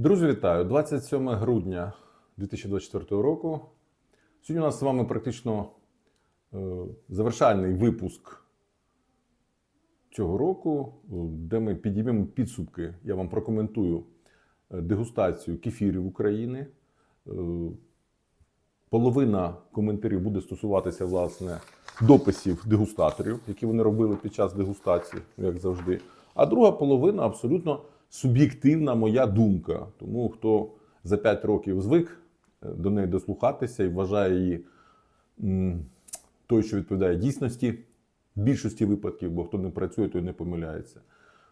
Друзі, вітаю! 27 грудня 2024 року. Сьогодні у нас з вами практично е, завершальний випуск цього року, е, де ми підіймемо підсумки. Я вам прокоментую е, дегустацію кефірів України. Половина коментарів буде стосуватися власне дописів дегустаторів, які вони робили під час дегустації, як завжди. А друга половина абсолютно суб'єктивна моя думка. Тому хто за 5 років звик е, до неї дослухатися і вважає її той, що відповідає дійсності, в більшості випадків, бо хто не працює, той не помиляється.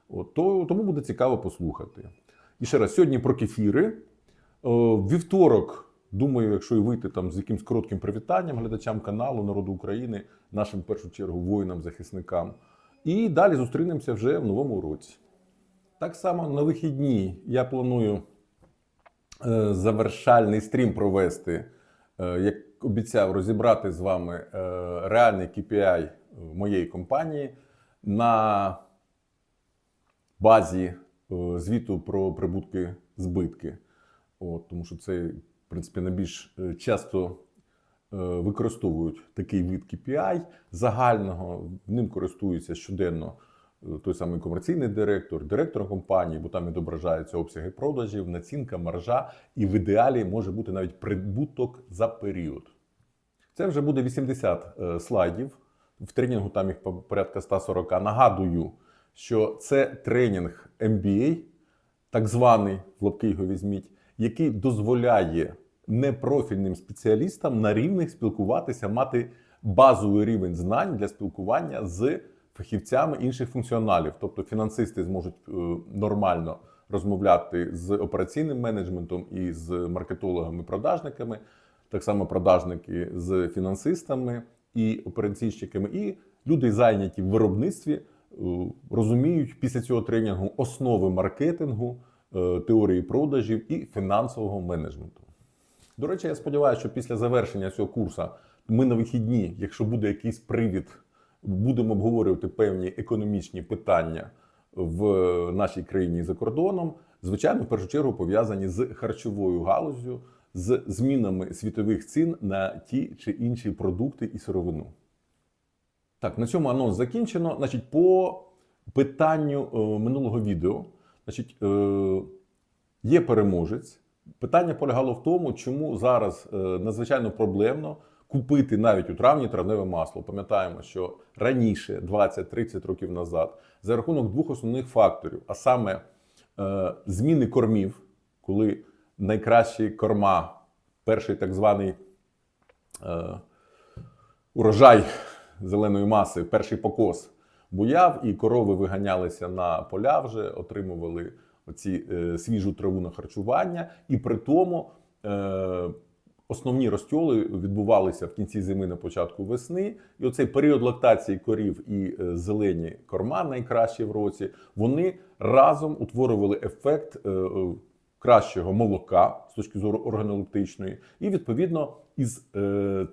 От, то, тому буде цікаво послухати. І ще раз, сьогодні про кефіри. О, Вівторок, думаю, якщо і вийти там з якимсь коротким привітанням глядачам каналу Народу України, нашим в першу чергу воїнам-захисникам. І далі зустрінемося вже в новому році. Так само на вихідні я планую е, завершальний стрім провести, е, як обіцяв, розібрати з вами е, реальний KPI моєї компанії на базі звіту про прибутки збитки. От, тому що це, в принципі, найбільш часто використовують такий вид KPI загального, ним користуються щоденно той самий комерційний директор, директор компанії, бо там відображаються обсяги продажів, націнка, маржа, і в ідеалі може бути навіть прибуток за період. Це вже буде 80 е, слайдів. В тренінгу там їх порядка 140. Нагадую, що це тренінг MBA, так званий, в лапки його візьміть, який дозволяє непрофільним спеціалістам на рівних спілкуватися, мати базовий рівень знань для спілкування з фахівцями інших функціоналів. Тобто фінансисти зможуть е, нормально розмовляти з операційним менеджментом і з маркетологами, продажниками, так само продажники з фінансистами і операційщиками, і люди, зайняті в виробництві, е, розуміють після цього тренінгу основи маркетингу, е, теорії продажів і фінансового менеджменту. До речі, я сподіваюся, що після завершення цього курсу ми на вихідні, якщо буде якийсь привід, будемо обговорювати певні економічні питання в нашій країні за кордоном. Звичайно, в першу чергу пов'язані з харчовою галузю, з змінами світових цін на ті чи інші продукти і сировину. Так, на цьому анонс закінчено. Значить, по питанню е, минулого відео, значить, е, є переможець. Питання полягало в тому, чому зараз е, надзвичайно проблемно купити навіть у травні травневе масло. Пам'ятаємо, що раніше, 20-30 років назад, за рахунок двох основних факторів, а саме е, зміни кормів, коли найкращі корма, перший так званий е, урожай зеленої маси, перший покос буяв, і корови виганялися на поля вже, отримували оці е, свіжу траву на харчування, і при тому е, основні розтьоли відбувалися в кінці зими на початку весни. І оцей період лактації корів і е, зелені корма, найкращі в році, вони разом утворювали ефект. е, е, Кращого молока з точки зору органолептичної, і відповідно із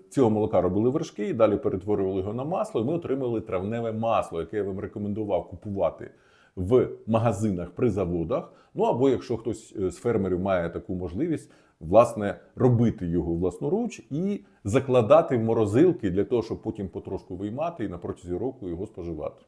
цього молока робили вершки, і далі перетворювали його на масло. І ми отримали травневе масло, яке я вам рекомендував купувати в магазинах при заводах. Ну або якщо хтось з фермерів має таку можливість, власне, робити його власноруч і закладати в морозилки для того, щоб потім потрошку виймати і на протязі року його споживати.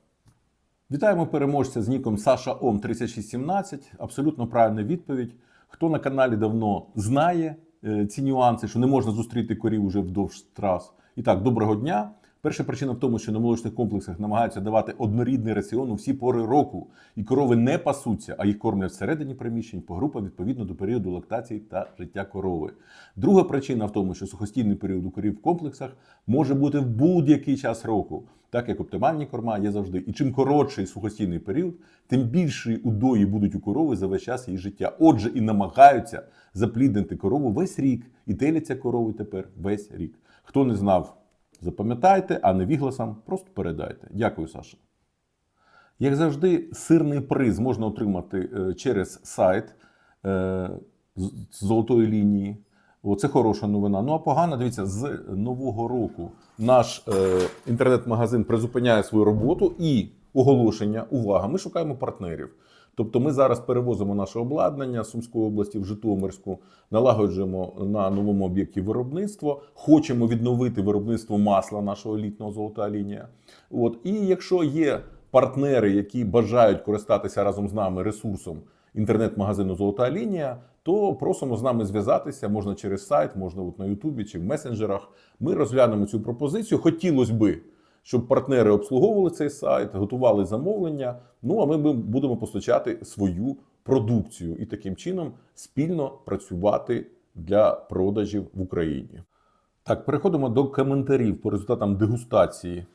Вітаємо переможця з ніком Саша Ом 3617. Абсолютно правильна відповідь. Хто на каналі давно знає е, ці нюанси, що не можна зустріти корів уже вдовж трас. І так, доброго дня. Перша причина в тому, що на молочних комплексах намагаються давати однорідний раціон у всі пори року, і корови не пасуться, а їх кормлять всередині приміщень по групам відповідно до періоду лактації та життя корови. Друга причина в тому, що сухостійний період у корів в комплексах може бути в будь-який час року, так як оптимальні корма є завжди. І чим коротший сухостійний період, тим більші удої будуть у корови за весь час її життя. Отже, і намагаються запліднити корову весь рік, і теляться корови тепер весь рік. Хто не знав, запам'ятайте, а невігласам просто передайте. Дякую, Саша. Як завжди, сирний приз можна отримати е, через сайт е, з золотої лінії. Це хороша новина. Ну а погана, дивіться, з нового року наш е, інтернет-магазин призупиняє свою роботу і оголошення. Увага! Ми шукаємо партнерів. Тобто ми зараз перевозимо наше обладнання з Сумської області в Житомирську, налагоджуємо на новому об'єкті виробництво, хочемо відновити виробництво масла нашого елітного золота лінія. От і якщо є партнери, які бажають користатися разом з нами ресурсом інтернет-магазину Золота лінія, то просимо з нами зв'язатися. Можна через сайт, можна от на Ютубі чи в месенджерах. Ми розглянемо цю пропозицію. Хотілося би, щоб партнери обслуговували цей сайт, готували замовлення. Ну а ми будемо постачати свою продукцію і таким чином спільно працювати для продажів в Україні. Так, переходимо до коментарів по результатам дегустації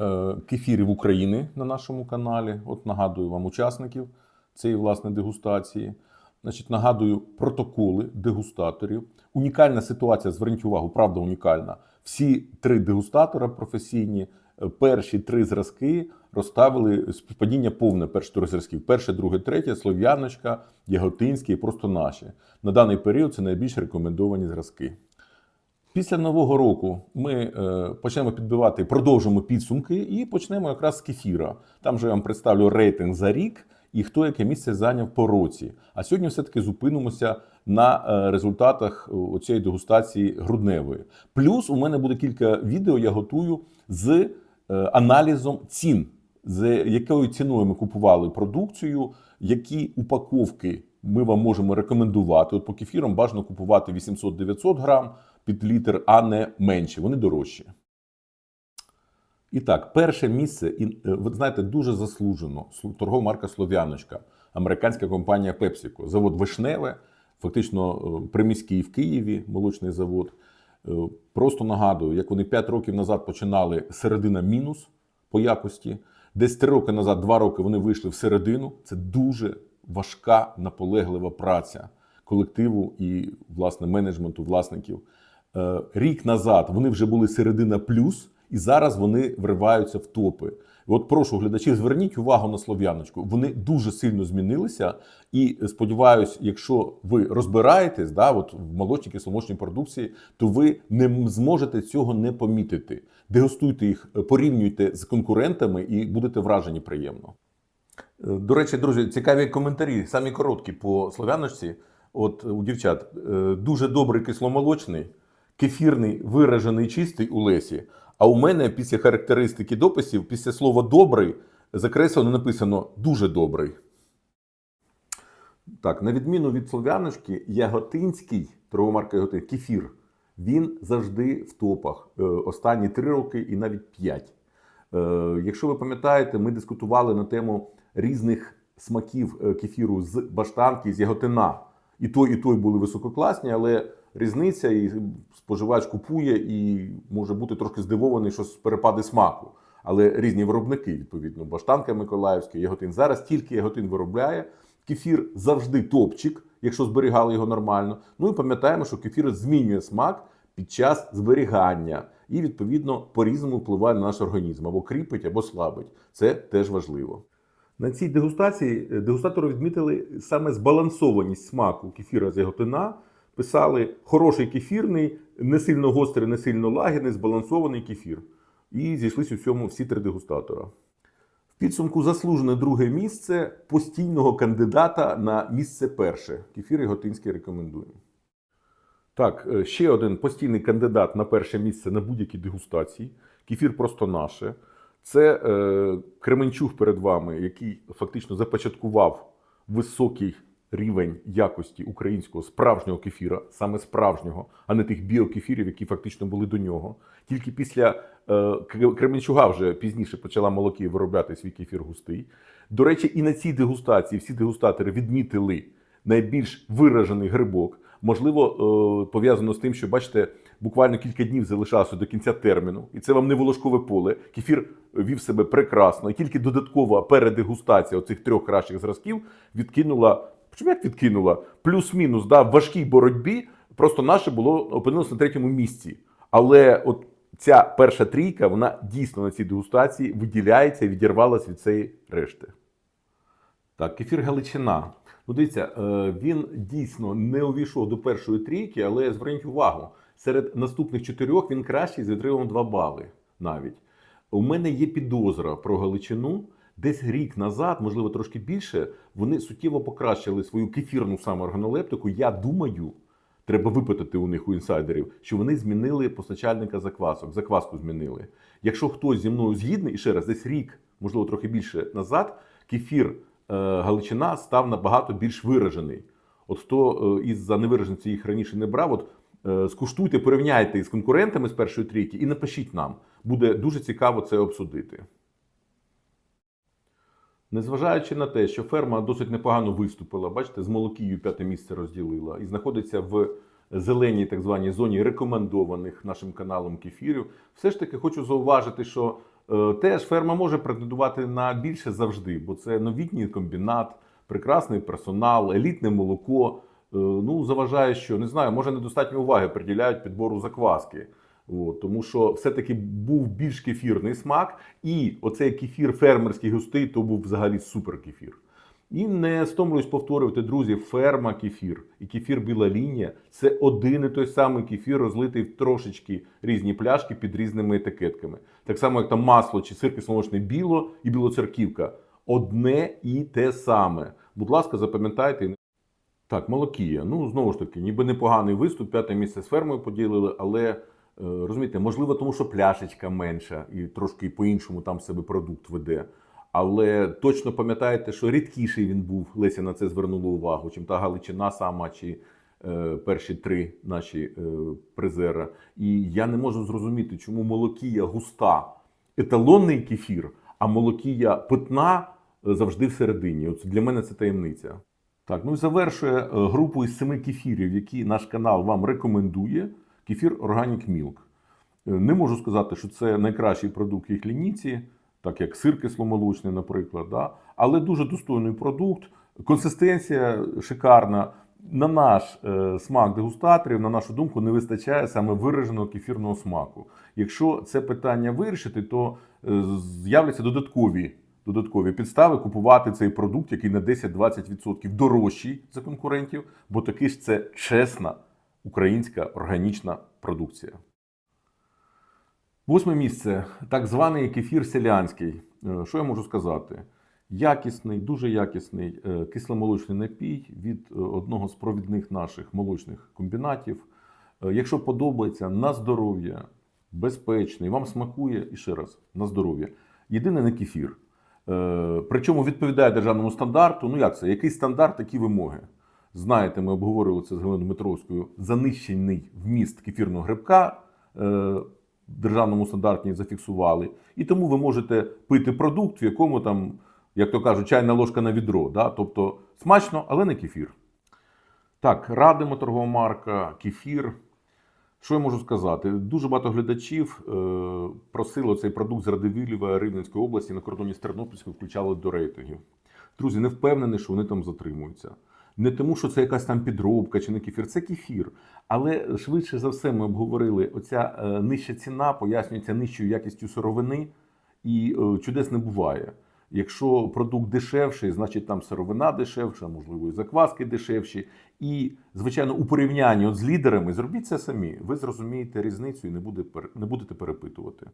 е, кефірів України на нашому каналі. От нагадую вам учасників цієї власне дегустації. Значить, нагадую протоколи дегустаторів. Унікальна ситуація, зверніть увагу, правда унікальна. Всі три дегустатора професійні, е, перші три зразки розставили співпадіння повне перші три зразків. Перше, друге, третє, Слов'яночка, Яготинський просто наші. На даний період це найбільш рекомендовані зразки. Після нового року ми е, почнемо підбивати, продовжимо підсумки і почнемо якраз з кефіра. Там же я вам представлю рейтинг за рік і хто яке місце зайняв по році. А сьогодні все-таки зупинимося на е, результатах цієї дегустації грудневої. Плюс у мене буде кілька відео, я готую з е, аналізом цін, з якою ціною ми купували продукцію, які упаковки ми вам можемо рекомендувати. От по кефірам бажано купувати 800-900 грам під літр, а не менше. Вони дорожчі. І так, перше місце, і е, ви знаєте, дуже заслужено. Слу- Торгова марка Слов'яночка, американська компанія PepsiCo, завод Вишневе, фактично е, приміський в Києві, молочний завод. Е, Просто нагадую, як вони 5 років назад починали середина мінус по якості. Десь 3 роки назад, 2 роки вони вийшли в середину. Це дуже важка, наполеглива праця колективу і власне менеджменту власників. Рік назад вони вже були середина плюс, і зараз вони вриваються в топи. От прошу глядачів, зверніть увагу на слов'яночку. Вони дуже сильно змінилися. І сподіваюсь, якщо ви розбираєтесь, да, от в молочній кисломолочній продукції, то ви не зможете цього не помітити. Дегустуйте їх, е, порівнюйте з конкурентами і будете вражені приємно. Е, До речі, друзі, цікаві коментарі, самі короткі по слов'яночці. От у дівчат е, дуже добрий кисломолочний, кефірний, виражений, чистий у Лесі. А у мене після характеристики дописів, після слова добрий, закреслено написано дуже добрий. Так, на відміну від слов'яночки, яготинський, торгова марка Яготин, кефір, він завжди в топах. Е, Останні три роки і навіть п'ять. Е, Якщо ви пам'ятаєте, ми дискутували на тему різних смаків е, кефіру з баштанки, з яготина. І той, і той були висококласні, але різниця, і споживач купує і може бути трошки здивований, що перепади смаку. Але різні виробники, відповідно, баштанка Миколаївська, Яготин. Зараз тільки Яготин виробляє. Кефір завжди топчик, якщо зберігали його нормально. Ну і пам'ятаємо, що кефір змінює смак під час зберігання і, відповідно, по-різному впливає на наш організм або кріпить, або слабить. Це теж важливо. На цій дегустації е, дегустатори відмітили саме збалансованість смаку кефіра з яготина. Писали хороший кефірний, не сильно гострий, не сильно лагідний, збалансований кефір. І зійшлися у цьому всі три дегустатора. В підсумку заслужене друге місце постійного кандидата на місце перше. Кефір Яготинський рекомендуємо. Так, е, ще один постійний кандидат на перше місце на будь-якій дегустації. Кефір просто наше. Це е, Кременчуг перед вами, який фактично започаткував високий рівень якості українського справжнього кефіра, саме справжнього, а не тих біокефірів, які фактично були до нього. Тільки після е, Кременчуга вже пізніше почала молоки виробляти свій кефір густий. До речі, і на цій дегустації всі дегустатори відмітили найбільш виражений грибок. Можливо, е, пов'язано з тим, що бачите, буквально кілька днів залишалося до кінця терміну, і це вам не волошкове поле. Кефір вів себе прекрасно, і тільки додаткова передегустація оцих трьох кращих зразків відкинула. Чому як відкинула? Плюс-мінус, да, в важкій боротьбі. Просто наше було опинилося на третьому місці. Але от ця перша трійка, вона дійсно на цій дегустації виділяється і відірвалася від цієї решти. Так, кефір Галичина. Ну, дивіться, е, він дійсно не увійшов до першої трійки, але зверніть увагу, серед наступних чотирьох він кращий з відривом 2 бали навіть. У мене є підозра про Галичину. Десь рік назад, можливо, трошки більше, вони суттєво покращили свою кефірну самоорганолептику. Я думаю, треба випитати у них у інсайдерів, що вони змінили постачальника заквасок, закваску змінили. Якщо хтось зі мною згідний, і ще раз, десь рік, можливо, трохи більше назад, кефір е, Галичина став набагато більш виражений. От хто е, із-за невираженості їх раніше не брав, от е, скуштуйте, порівняйте із конкурентами з першої трійки і напишіть нам. Буде дуже цікаво це обсудити. Незважаючи на те, що ферма досить непогано виступила, бачите, з молокією п'яте місце розділила і знаходиться в зеленій так званій зоні рекомендованих нашим каналом кефірів, все ж таки хочу зауважити, що е, теж ферма може претендувати на більше завжди, бо це новітній комбінат, прекрасний персонал, елітне молоко. Е, ну, заважає, що не знаю, може недостатньо уваги приділяють підбору закваски. От, тому що все-таки був більш кефірний смак, і оцей кефір фермерський густий, то був взагалі супер кефір. І не стомлююсь повторювати, друзі, ферма кефір і кефір біла лінія це один і той самий кефір, розлитий в трошечки різні пляшки під різними етикетками. Так само, як там масло чи сир кисломолочний біло і білоцерківка. Одне і те саме. Будь ласка, запам'ятайте. Так, молокія. Ну, знову ж таки, ніби непоганий виступ, п'яте місце з фермою поділили, але розумієте, можливо, тому що пляшечка менша і трошки по-іншому там себе продукт веде. Але точно пам'ятаєте, що рідкіший він був, Леся на це звернула увагу, чим та Галичина сама чи е, перші три наші е, призера. І я не можу зрозуміти, чому молокія густа, еталонний кефір, а молокія питна е, завжди всередині. От для мене це таємниця. Так, ну і завершує е, групу із семи кефірів, які наш канал вам рекомендує. Кефір Organic Milk. Е, Не можу сказати, що це найкращий продукт їх лінійці, так як сир кисломолочний, наприклад. Да? Але дуже достойний продукт. Консистенція шикарна. На наш е, смак дегустаторів, на нашу думку, не вистачає саме вираженого кефірного смаку. Якщо це питання вирішити, то е, з'являться додаткові додаткові підстави купувати цей продукт, який на 10-20% дорожчий за конкурентів, бо таки ж це чесна українська органічна продукція. Восьме місце так званий кефір селянський. Е, Що я можу сказати? Якісний, дуже якісний е, кисломолочний напій від е, одного з провідних наших молочних комбінатів. Якщо подобається, на здоров'я, безпечний, вам смакує і ще раз на здоров'я. Єдине не кефір. Причому відповідає державному стандарту. Ну як це? Який стандарт, такі вимоги? Знаєте, ми обговорювали це з Галиною Дмитровською. Занищений вміст кефірного грибка е, в державному стандарті зафіксували. І тому ви можете пити продукт, в якому там, як то кажуть, чайна ложка на відро. Да? Тобто смачно, але не кефір. Так, радимо торгова марка, кефір. Що я можу сказати? Дуже багато глядачів е, просили цей продукт з Радивилєва Рівненської області на кордоні з Тернопільською включали до рейтингів. Друзі, не впевнений, що вони там затримуються. Не тому, що це якась там підробка чи не кефір, це кефір. Але швидше за все ми обговорили, оця е, нижча ціна пояснюється нижчою якістю сировини, і е, чудес не буває. Якщо продукт дешевший, значить там сировина дешевша, можливо, і закваски дешевші. І, звичайно, у порівнянні от з лідерами зробіть це самі. Ви зрозумієте різницю і не, буде, не будете перепитувати.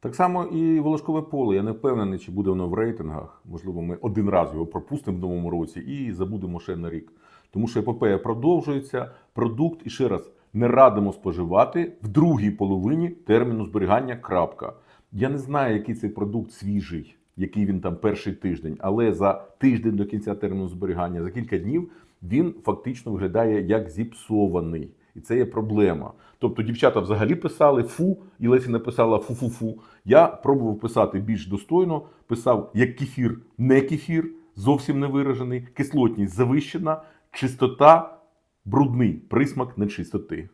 Так само і волошкове поле. Я не впевнений, чи буде воно в рейтингах. Можливо, ми один раз його пропустимо в новому році і забудемо ще на рік. Тому що епопея продовжується. Продукт і ще раз не радимо споживати в другій половині терміну зберігання. Крапка. Я не знаю, який цей продукт свіжий, який він там перший тиждень, але за тиждень до кінця терміну зберігання, за кілька днів, він фактично виглядає як зіпсований. І це є проблема. Тобто дівчата взагалі писали фу, і Леся написала фу-фу-фу. Я пробував писати більш достойно, писав як кефір, не кефір, зовсім не виражений, кислотність завищена, чистота, брудний присмак нечистоти.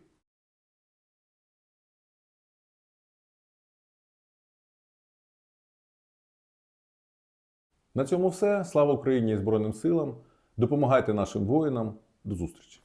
На цьому все. Слава Україні і Збройним силам. Допомагайте нашим воїнам. До зустрічі!